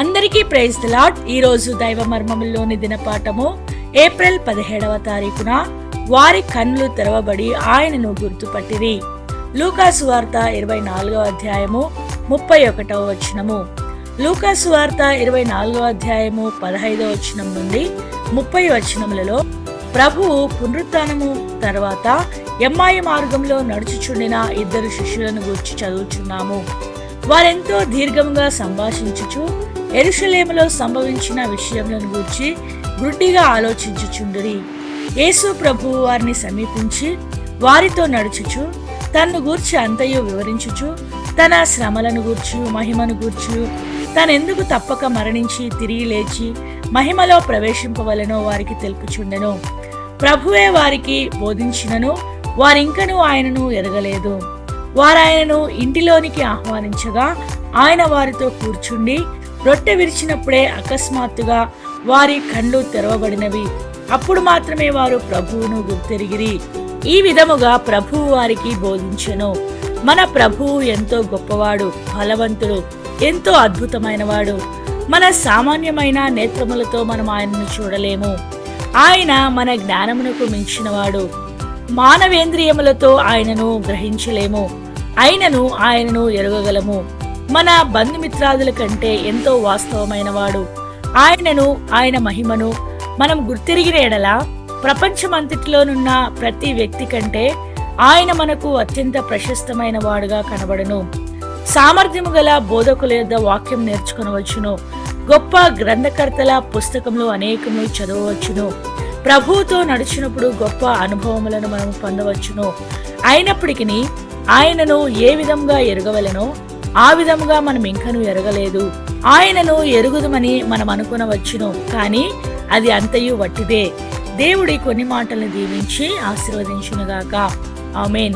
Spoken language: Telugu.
అందరికీ ప్రైజ్ ది లాడ్ ఈ రోజు దైవ మర్మముల్లోని దినపాఠము ఏప్రిల్ పదిహేడవ తారీఖున. వారి కన్నులు తెరవబడి ఆయనను గుర్తుపట్టిరి. లూకాసు వార్త ఇరవై నాలుగవ అధ్యాయము ముప్పై ఒకటవ వచనము. లూకాసు వార్త ఇరవై నాలుగవ అధ్యాయము పదహైదవ వచనం నుండి ముప్పై వచనములలో ప్రభువు పునరుత్నము తర్వాత ఎమ్మాయి మార్గంలో నడుచుచుండిన ఇద్దరు శిష్యులను గురించి చదువుచున్నాము. వారెంతో దీర్ఘంగా సంభాషించుచు ఎరుషలేములో సంభవించిన విషయములను గూర్చి గుడ్డిగా ఆలోచించుచుండిరి. యేసు ప్రభువు వారిని సమీపించి వారితో నడుచుచు తన్ను గూర్చి అంతయు వివరించుచు తన శ్రమలను గూర్చు మహిమను గూర్చు తనెందుకు తప్పక మరణించి తిరిగి లేచి మహిమలో ప్రవేశింపవలనో వారికి తెలుపుచుండెను. ప్రభువే వారికి బోధించినను వారింకను ఆయనను ఎరగలేదు వారాయనను ఇంటిలోనికి ఆహ్వానించగా ఆయన వారితో కూర్చుండి రొట్టె విరిచినప్పుడే అకస్మాత్తుగా వారి కళ్ళు తెరవబడినవి. అప్పుడు మాత్రమే వారు ప్రభువును గుర్తెరిగిరి. ఈ విధముగా ప్రభువు వారికి బోధించెను. మన ప్రభువు ఎంతో గొప్పవాడు బలవంతుడు ఎంతో అద్భుతమైనవాడు. మన సామాన్యమైన నేత్రములతో మనం ఆయనను చూడలేము. ఆయన మన జ్ఞానమునకు మించినవాడు. మానవేంద్రియములతో ఆయనను గ్రహించలేము. అయినను ఆయనను ఎరగగలము. మన బంధుమిత్రాదుల కంటే ఎంతో వాస్తవమైన వాడు ఆయనను ఆయన మహిమను మనం గుర్తిరిగిన ఎడల ప్రపంచమంతటిలోనున్న ప్రతి వ్యక్తి కంటే ఆయన మనకు అత్యంత ప్రశస్తమైన వాడుగా కనబడను. సామర్థ్యము గల బోధకుల యొద్ద వాక్యం నేర్చుకునవచ్చును. గొప్ప గ్రంథకర్తల పుస్తకములు అనేకములు చదవవచ్చును. ప్రభువుతో నడిచినప్పుడు గొప్ప అనుభవములను మనం పొందవచ్చును. అయినప్పటికీ ఆయనను ఏ విధంగా ఎరగవలనో ఆ విధముగా మనం ఇంకను ఎరగలేదు. ఆయనను ఎరుగుదమని మనం అనుకునవచ్చును. కానీ అది అంతయు వట్టిదే. దేవుడి కొన్ని మాటలను దీవించి ఆశీర్వదించునుగాక. ఆమెన్.